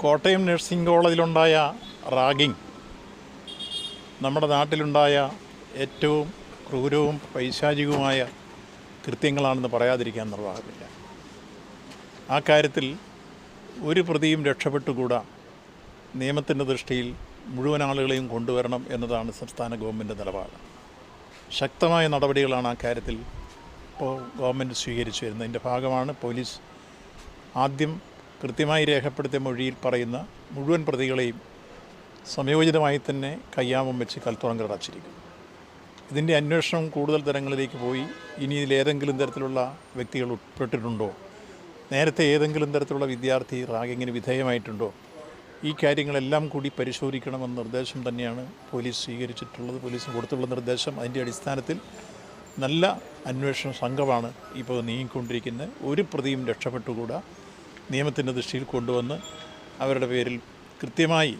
Kottayam nursing കോളേജിലുണ്ടായ ragging നമ്മുടെ നാട്ടിലുണ്ടായ ഏറ്റവും ക്രൂരവും പൈശാചികവുമായ കൃത്യങ്ങളാണെന്ന് പറയാതിരിക്കാൻ നിർവാഹമില്ല. ആ കാര്യത്തിൽ ഒരു പ്രതിയും രക്ഷപ്പെട്ടുകൂടാ. നിയമത്തിന്റെ ദൃഷ്ടിയിൽ മുഴുവൻ ആളുകളെയും കൊണ്ടുവരണം എന്നതാണ് സംസ്ഥാന ഗവൺമെന്റ് നിലപാട്. ശക്തമായ നടപടികളാണ് ആ കാര്യത്തിൽ ഇപ്പോൾ ഗവൺമെന്റ് സ്വീകരിച്ചു വരുന്നത്. ഭാഗമാണ് പോലീസ് ആദ്യം കൃത്യമായി രേഖപ്പെടുത്തിയ മൊഴിയിൽ പറയുന്ന മുഴുവൻ പ്രതികളെയും സമയോചിതമായി തന്നെ കയ്യാമം വെച്ച് കൽത്തുറങ്കൽ അടച്ചിരിക്കും ഇതിന്റെ അന്വേഷണം കൂടുതൽ തരങ്ങളിലേക്ക് പോയി. ഇനി ഇതിലേതെങ്കിലും തരത്തിലുള്ള വ്യക്തികൾ ഉൾപ്പെട്ടിട്ടുണ്ടോ? നേരത്തെ ഏതെങ്കിലും തരത്തിലുള്ള വിദ്യാർത്ഥി റാഗിങ്ങിന് വിധേയമായിട്ടുണ്ടോ? ഈ കാര്യങ്ങളെല്ലാം കൂടി പരിശോധിക്കണമെന്ന നിർദ്ദേശം തന്നെയാണ് പോലീസ് സ്വീകരിച്ചിട്ടുള്ളത്. പോലീസിന് കൊടുത്തുള്ള നിർദ്ദേശം അതിന്റെ അടിസ്ഥാനത്തിൽ നല്ല അന്വേഷണ സംഘമാണ് ഇപ്പോൾ നീങ്ങിക്കൊണ്ടിരിക്കുന്നത്. ഒരു പ്രതിയും രക്ഷപ്പെട്ടുകൂടാ. നിയമത്തിന്റെ ദൃഷ്ടിയിൽ കൊണ്ടുവന്ന് അവരുടെ പേരിൽ കൃത്യമായി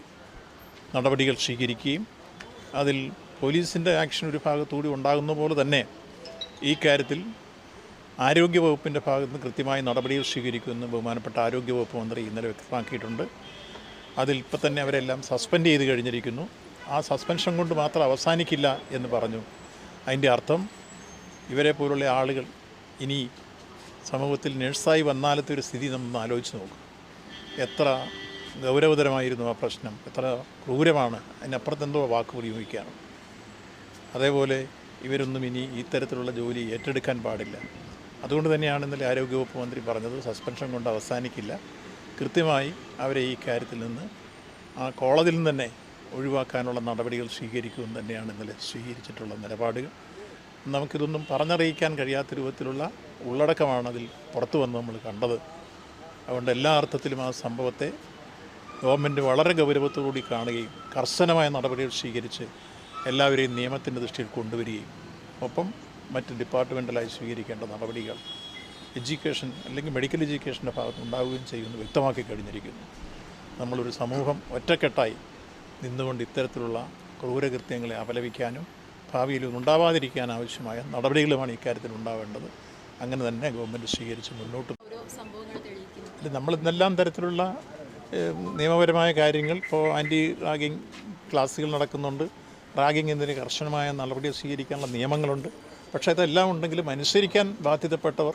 നടപടികൾ സ്വീകരിക്കുകയും അതിൽ പോലീസിന്റെ ആക്ഷൻ ഒരു ഭാഗത്തുകൂടി ഉണ്ടാകുന്ന പോലെ തന്നെ ഈ കാര്യത്തിൽ ആരോഗ്യവകുപ്പിന്റെ ഭാഗത്ത് നിന്ന് കൃത്യമായി നടപടികൾ സ്വീകരിക്കുമെന്ന് ബഹുമാനപ്പെട്ട ആരോഗ്യവകുപ്പ് മന്ത്രി ഇന്നലെ വ്യക്തമാക്കിയിട്ടുണ്ട്. അതിൽ ഇപ്പം തന്നെ അവരെല്ലാം സസ്പെൻഡ് ചെയ്ത് കഴിഞ്ഞിരിക്കുന്നു. ആ സസ്പെൻഷൻ കൊണ്ട് മാത്രം അവസാനിക്കില്ല എന്ന് പറഞ്ഞു. അതിന്റെ അർത്ഥം ഇവരെ പോലുള്ള ആളുകൾ ഇനി സമൂഹത്തിൽ നഴ്സായി വന്നാലത്തെ ഒരു സ്ഥിതി നമ്മൾ ആലോചിച്ച് നോക്കും. എത്ര ഗൗരവതരമായിരുന്നു ആ പ്രശ്നം. എത്ര ക്രൂരമാണ്. അതിനപ്പുറത്ത് എന്തോ വാക്ക് പ്രയോഗിക്കുകയാണ് അതേപോലെ ഇവരൊന്നും ഇനി ഇത്തരത്തിലുള്ള ജോലി ഏറ്റെടുക്കാൻ പാടില്ല. അതുകൊണ്ട് തന്നെയാണ് ഇന്നലെ ആരോഗ്യവകുപ്പ് മന്ത്രി പറഞ്ഞത് സസ്പെൻഷൻ കൊണ്ട് അവസാനിക്കില്ല. കൃത്യമായി അവരെ ഈ കാര്യത്തിൽ നിന്ന് ആ കോളേജിൽ നിന്ന് തന്നെ ഒഴിവാക്കാനുള്ള നടപടികൾ സ്വീകരിക്കുമെന്ന് തന്നെയാണ് ഇന്നലെ സ്വീകരിച്ചിട്ടുള്ള നിലപാടുകൾ. നമുക്കിതൊന്നും പറഞ്ഞറിയിക്കാൻ കഴിയാത്ത രൂപത്തിലുള്ള ഉള്ളടക്കമാണ് അതിൽ പുറത്തു വന്ന് നമ്മൾ കണ്ടത്. അതുകൊണ്ട് എല്ലാ അർത്ഥത്തിലും ആ സംഭവത്തെ ഗവൺമെന്റ് വളരെ ഗൗരവത്തോടുകൂടി കാണുകയും കർശനമായ നടപടികൾ സ്വീകരിച്ച് എല്ലാവരെയും നിയമത്തിന്റെ ദൃഷ്ടിയിൽ കൊണ്ടുവരികയും ഒപ്പം മറ്റ് ഡിപ്പാർട്ട്മെന്റലായി സ്വീകരിക്കേണ്ട നടപടികൾ എഡ്യൂക്കേഷൻ അല്ലെങ്കിൽ മെഡിക്കൽ എഡ്യൂക്കേഷന്റെ ഭാഗത്ത് ഉണ്ടാവുകയും ചെയ്യുമെന്ന് വ്യക്തമാക്കി കഴിഞ്ഞിരിക്കുന്നു. നമ്മളൊരു സമൂഹം ഒറ്റക്കെട്ടായി നിന്നുകൊണ്ട് ഇത്തരത്തിലുള്ള ക്രൂരകൃത്യങ്ങളെ അപലപിക്കാനും ഭാവിയിൽ ഉണ്ടാവാതിരിക്കാൻ ആവശ്യമായ നടപടികളുമാണ് ഇക്കാര്യത്തിൽ ഉണ്ടാവേണ്ടത്. അങ്ങനെ തന്നെ ഗവൺമെന്റ് സ്വീകരിച്ച് മുന്നോട്ട് നമ്മൾ ഇന്നെല്ലാം തരത്തിലുള്ള നിയമപരമായ കാര്യങ്ങൾ ഇപ്പോൾ ആന്റി റാഗിങ് ക്ലാസ്സുകൾ നടക്കുന്നുണ്ട്. റാഗിങ് എന്നതിന് കർശനമായ നടപടി സ്വീകരിക്കാനുള്ള നിയമങ്ങളുണ്ട്. പക്ഷേ ഇതെല്ലാം ഉണ്ടെങ്കിലും അനുസരിക്കാൻ ബാധ്യതപ്പെട്ടവർ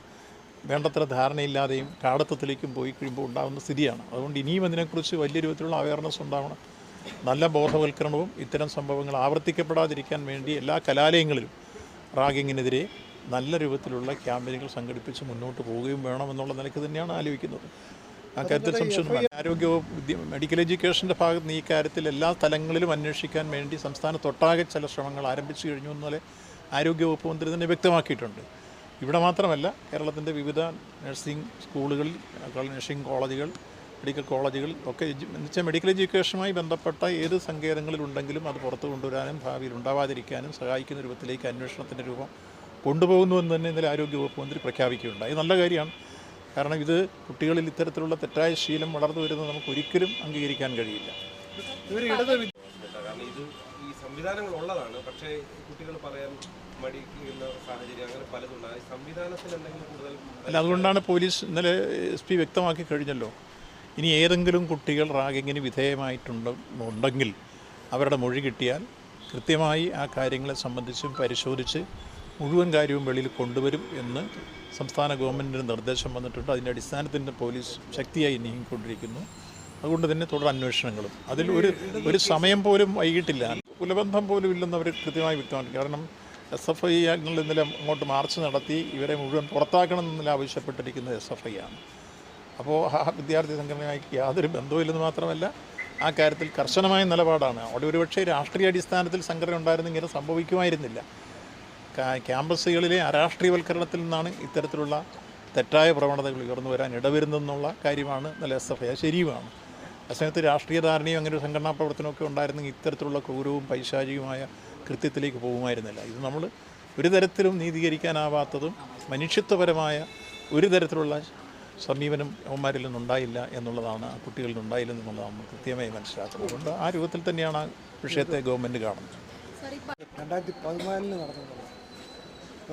വേണ്ടത്ര ധാരണയില്ലാതെയും കാടത്തത്തിലേക്കും പോയി കഴിയുമ്പോൾ ഉണ്ടാകുന്ന സ്ഥിതിയാണ്. അതുകൊണ്ട് ഇനിയും അതിനെക്കുറിച്ച് വലിയ രൂപത്തിലുള്ള അവയർനെസ് ഉണ്ടാവണം. നല്ല ബോധവൽക്കരണവും ഇത്തരം സംഭവങ്ങൾ ആവർത്തിക്കപ്പെടാതിരിക്കാൻ വേണ്ടി എല്ലാ കലാലയങ്ങളിലും റാഗിങ്ങിനെതിരെ നല്ല രൂപത്തിലുള്ള ക്യാമ്പയിനുകൾ സംഘടിപ്പിച്ച് മുന്നോട്ട് പോവുകയും വേണമെന്നുള്ള നിലയ്ക്ക് തന്നെയാണ് ആലോചിക്കുന്നത്. ആ കാര്യത്തിൽ സംശയമൊന്നും ആരോഗ്യ വിദ്യ മെഡിക്കൽ എഡ്യൂക്കേഷന്റെ ഭാഗത്ത് നിന്ന് ഈ കാര്യത്തിൽ എല്ലാ തലങ്ങളിലും അന്വേഷിക്കാൻ വേണ്ടി സംസ്ഥാനത്തൊട്ടാകെ ചില ശ്രമങ്ങൾ ആരംഭിച്ചു കഴിഞ്ഞു എന്നാലേ ആരോഗ്യവകുപ്പ് മന്ത്രി തന്നെ വ്യക്തമാക്കിയിട്ടുണ്ട്. ഇവിടെ മാത്രമല്ല കേരളത്തിന്റെ വിവിധ നഴ്സിംഗ് സ്കൂളുകളിൽ നഴ്സിംഗ് കോളേജുകൾ മെഡിക്കൽ കോളേജുകൾ ഒക്കെ എന്നുവെച്ചാൽ എന്ന് വെച്ചാൽ മെഡിക്കൽ എഡ്യൂക്കേഷനുമായി ബന്ധപ്പെട്ട ഏത് സങ്കേതങ്ങളിലുണ്ടെങ്കിലും അത് പുറത്തു കൊണ്ടുവരാനും ഭാവിയിൽ ഉണ്ടാവാതിരിക്കാനും സഹായിക്കുന്ന രൂപത്തിലേക്ക് അന്വേഷണത്തിന്റെ രൂപം കൊണ്ടുപോകുന്നുവെന്ന് തന്നെ ഇന്നലെ ആരോഗ്യവകുപ്പ് മന്ത്രി പ്രഖ്യാപിക്കുകയുണ്ടായി. നല്ല കാര്യമാണ്. കാരണം ഇത് കുട്ടികളിൽ ഇത്തരത്തിലുള്ള തെറ്റായ ശീലം വളർന്നു വരുന്നത് നമുക്ക് ഒരിക്കലും അംഗീകരിക്കാൻ കഴിയില്ല. സംവിധാനങ്ങൾ ഉള്ളതാണ്. പക്ഷേ കുട്ടികൾ പറയാൻ മടിക്കുന്ന സാഹചര്യം അങ്ങനെ പലതുണ്ട്. ആ സംവിധാനത്തിൽ എന്തെങ്കിലും കൂടുതൽ അല്ല അതുകൊണ്ടാണ് പോലീസ് ഇന്നലെ എസ് പി വ്യക്തമാക്കി കഴിഞ്ഞല്ലോ. ഇനി ഏതെങ്കിലും കുട്ടികൾ റാഗിങ്ങിന് വിധേയമായിട്ടുണ്ട് ഉണ്ടെങ്കിൽ അവരുടെ മൊഴി കിട്ടിയാൽ കൃത്യമായി ആ കാര്യങ്ങളെ സംബന്ധിച്ചും പരിശോധിച്ച് മുഴുവൻ കാര്യവും വെളിയിൽ കൊണ്ടുവരും എന്ന് സംസ്ഥാന ഗവൺമെന്റിന് നിർദ്ദേശം വന്നിട്ടുണ്ട്. അതിന്റെ അടിസ്ഥാനത്തിൽ പോലീസ് ശക്തിയായി നീങ്ങിക്കൊണ്ടിരിക്കുന്നു. അതുകൊണ്ട് തന്നെ തുടർ അന്വേഷണങ്ങളും. അതിൽ ഒരു ഒരു സമയം പോലും വൈകിട്ടില്ല. കുലബന്ധം പോലും ഇല്ലെന്ന് അവർ കൃത്യമായി വ്യക്തമാക്കി. കാരണം എസ് എഫ് ഐ അംഗങ്ങൾ ഇന്നലെ അങ്ങോട്ട് മാർച്ച് നടത്തി ഇവരെ മുഴുവൻ പുറത്താക്കണം എന്നല്ല ആവശ്യപ്പെട്ടിരിക്കുന്നത് എസ് എഫ് ഐ ആണ്. അപ്പോൾ ആ വിദ്യാർത്ഥി സംഘടനയായി യാതൊരു ബന്ധവുമില്ലെന്ന് മാത്രമല്ല ആ കാര്യത്തിൽ കർശനമായ നിലപാടാണ്. അവിടെ ഒരുപക്ഷെ രാഷ്ട്രീയ അടിസ്ഥാനത്തിൽ സംഘടന ഉണ്ടായിരുന്നെങ്കിൽ സംഭവിക്കുമായിരുന്നില്ല. ക്യാമ്പസുകളിലെ അരാഷ്ട്രീയവൽക്കരണത്തിൽ നിന്നാണ് ഇത്തരത്തിലുള്ള തെറ്റായ പ്രവണതകൾ ഉയർന്നു വരാൻ ഇടവരുന്നെന്നുള്ള കാര്യമാണ് നല്ല എസ് എഫ് ഐ ശരിയുമാണ്. അസമയത്ത് രാഷ്ട്രീയ ധാരണയും അങ്ങനെ ഒരു സംഘടനാ പ്രവർത്തനമൊക്കെ ഉണ്ടായിരുന്നെങ്കിൽ ഇത്തരത്തിലുള്ള ക്രൂരവും പൈശാചികമായ കൃത്യത്തിലേക്ക് പോകുമായിരുന്നില്ല. ഇത് നമ്മൾ ഒരു തരത്തിലും നീതീകരിക്കാനാവാത്തതും മനുഷ്യത്വപരമായ ഒരു തരത്തിലുള്ള സമീപനം അവന്മാരിൽ നിന്നുണ്ടായില്ല എന്നുള്ളതാണ് ആ കുട്ടികളിൽ ഉണ്ടായില്ല എന്നുള്ളതാണ് നമ്മൾ കൃത്യമായി മനസ്സിലാക്കുന്നത്. അതുകൊണ്ട് ആ രൂപത്തിൽ തന്നെയാണ് ആ വിഷയത്തെ ഗവൺമെന്റ് കാണുന്നത്. രണ്ടായിരത്തി പതിനാലിന് നടന്നത്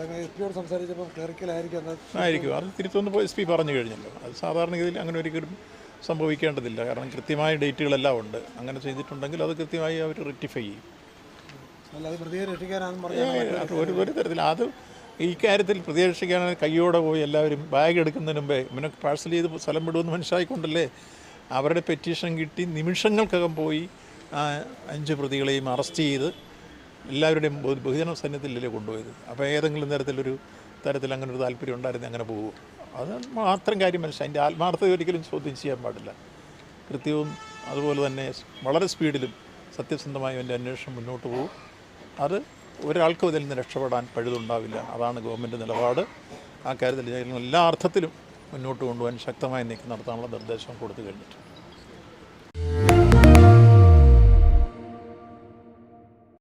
എസ് പിയോട് സംസാരിച്ചപ്പോൾ ക്ലറിക്കലായിരിക്കും എന്നാൽ ആയിരിക്കും. അത് തിരുത്തൊന്ന് എസ് പി പറഞ്ഞു കഴിഞ്ഞല്ലോ. അത് സാധാരണഗതിയിൽ അങ്ങനെ ഒരിക്കലും സംഭവിക്കേണ്ടതില്ല. കാരണം കൃത്യമായ ഡേറ്റുകളെല്ലാം ഉണ്ട്. അങ്ങനെ ചെയ്തിട്ടുണ്ടെങ്കിൽ അത് കൃത്യമായി അവർ റെക്ടിഫൈ ചെയ്യും. പ്രതിയെ അത് ഒരു ഒരു തരത്തിൽ. അത് ഈ കാര്യത്തിൽ പ്രതീക്ഷിക്കാൻ കൈയോടെ പോയി എല്ലാവരും ബാഗ് എടുക്കുന്നതിന് മുമ്പേ ഇവനെ പാഴ്സൽ ചെയ്ത് സ്ഥലം വിടുമെന്ന് മനസ്സിലായിക്കൊണ്ടല്ലേ? അവരുടെ പെറ്റീഷൻ കിട്ടി. നിമിഷങ്ങൾക്കകം പോയി അഞ്ച് പ്രതികളെയും അറസ്റ്റ് ചെയ്ത് എല്ലാവരുടെയും ബഹു- ബഹുജന സൈന്യത്തിലല്ലേ കൊണ്ടുപോയത്? അപ്പോൾ ഏതെങ്കിലും തരത്തിലൊരു തരത്തിൽ അങ്ങനെ ഒരു താല്പര്യം ഉണ്ടായിരുന്നു അങ്ങനെ പോകും അത് മാത്രം കാര്യം മനസ്സിലായി. അതിന്റെ ആത്മാർത്ഥത ഒരിക്കലും ചോദ്യം ചെയ്യാൻ പാടില്ല. കൃത്യവും അതുപോലെ തന്നെ വളരെ സ്പീഡിലും സത്യസന്ധമായും എന്റെ അന്വേഷണം മുന്നോട്ട് പോകും അത് ഒരാൾക്കും ഇതിൽ നിന്ന് രക്ഷപ്പെടാൻ പഴുതുണ്ടാവില്ല. അതാണ് ഗവൺമെന്റ് നിലപാട്. ആ കാര്യത്തിൽ എല്ലാ അർത്ഥത്തിലും മുന്നോട്ട് കൊണ്ടുപോകാൻ ശക്തമായി നീക്കം നടത്താനുള്ള നിർദ്ദേശം കൊടുത്തു കഴിഞ്ഞിട്ടുണ്ട്.